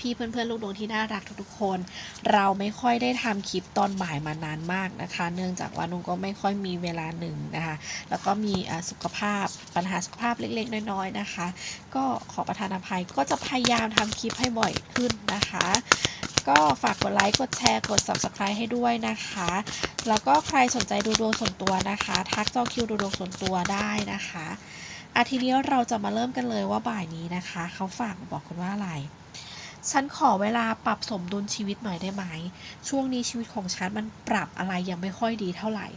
พี่ๆเพื่อนๆ ลูกดวงที่น่ารักทุกๆคน เราไม่ค่อยได้ทำคลิปตอนบ่ายมานานมากนะคะ เนื่องจากว่านุ่งก็ไม่ค่อยมีเวลาหนึ่งนะคะ แล้วก็มีสุขภาพปัญหาสุขภาพเล็กๆ น้อยๆนะคะ ก็ขอประทานอภัยก็จะพยายามทำคลิปให้บ่อยขึ้นนะคะ ก็ฝากกดไลค์กดแชร์กด subscribe ให้ด้วยนะคะ แล้วก็ใครสนใจดูดวงส่วนตัวนะคะ ทักจองคิวดูดวงส่วนตัวได้นะคะอาทีนี้เราจะมาเริ่มกันเลยว่าบ่ายนี้นะคะ เขาฝากบอกคุณว่าอะไร ฉันขอเวลาปรับสมดุลชีวิตหน่อยได้ไหม ช่วงนี้ชีวิตของฉันมันปรับอะไรยังไม่ค่อยดีเท่าไหร่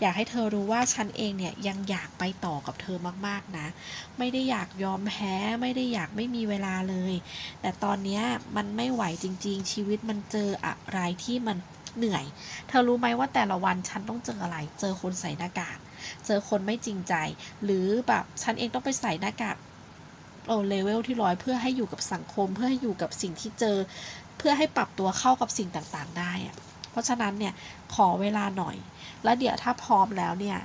อยากให้เธอรู้ว่าฉันเองเนี่ยยังอยากไปต่อกับเธอมากๆนะ ไม่ได้อยากยอมแพ้ ไม่ได้อยากไม่มีเวลาเลย แต่ตอนนี้มันไม่ไหวจริง ๆ ชีวิตมันเจออะไรที่มันเหนื่อย เธอรู้ไหมว่าแต่ละวันฉันต้องเจออะไร เจอคนใส่หน้ากาก เจอคนไม่จริงใจ หรือแบบฉันเองต้องไปใส่หน้ากาก โอ้เลเวลที่ร้อยเพื่อให้อยู่กับสังคม เพื่อให้อยู่กับสิ่งที่เจอ เพื่อให้ปรับตัวเข้ากับสิ่งต่างๆ ได้อะเพราะฉะนั้นเนี่ยขอเวลาหน่อย แล้วเดี๋ยวถ้าพร้อมแล้วเนี่ย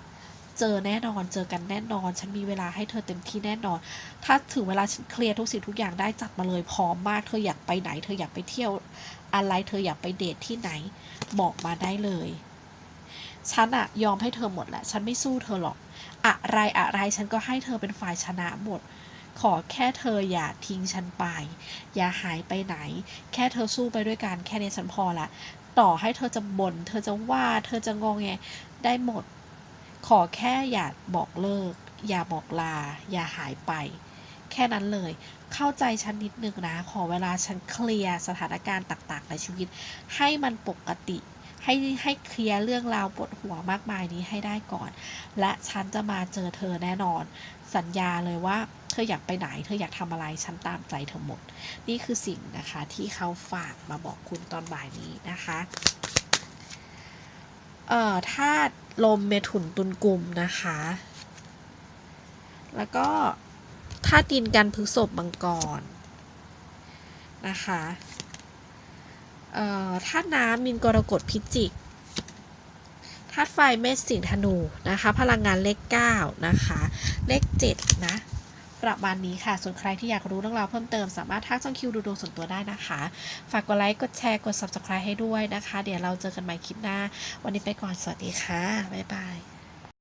เจอแน่นอน เจอกันแน่นอน ฉันมีเวลาให้เธอเต็มที่แน่นอน ถ้าถึงเวลาฉันเคลียร์ทุกสิ่งทุกอย่างได้จัดมาเลยพร้อมมาก เธออยากไปไหน เธออยากไปเที่ยวอะไรเธออยากไปเดทที่ไหน บอกมาได้เลย ฉันอะยอมให้เธอหมดแหละ ฉันไม่สู้เธอหรอก อะไรอะไรฉันก็ให้เธอเป็นฝ่ายชนะหมด ขอแค่เธออย่าทิ้งฉันไป อย่าหายไปไหน แค่เธอสู้ไปด้วยกันแค่นี้ฉันพอละต่อให้เธอจะบน่นเธอจะว่าเธอจะงงแงได้หมด ขอแค่อย่าบอกเลิก อย่าบอกลา อย่าหายไป แค่นั้นเลย เข้าใจฉันนิดนึงนะ ขอเวลาฉันเคลียร์สถานการณ์ต่าง ๆ ในชีวิต ให้มันปกติ ให้ให้เคลียร์เรื่องราวปวดหัวมากมายนี้ให้ได้ก่อน และฉันจะมาเจอเธอแน่นอน สัญญาเลยว่าเธออยากไปไหน เธออยากทำอะไร ฉันตามใจเธอหมด นี่คือสิ่งนะคะที่เขาฝากมาบอกคุณตอนบ่ายนี้นะคะเอ่อธาตุลมเมถุนตุลกลุ่มนะคะ แล้วก็ธาตุดินกันพฤษภมังกรนะคะ ธาตุน้ำมินกรกฎพิจิกธาตุไฟเมษสิงห์ธนูนะคะ พลังงานเลข9นะคะ เลข7นะประมาณนี้ค่ะ ส่วนใครที่อยากรู้เรื่องราวเพิ่มเติม สามารถทักจองคิวดูดวงส่วนตัวได้นะคะ ฝากกดไลค์ กดแชร์ กด subscribe ให้ด้วยนะคะ เดี๋ยวเราเจอกันใหม่คลิปหน้า วันนี้ไปก่อน สวัสดีค่ะ บ๊ายบาย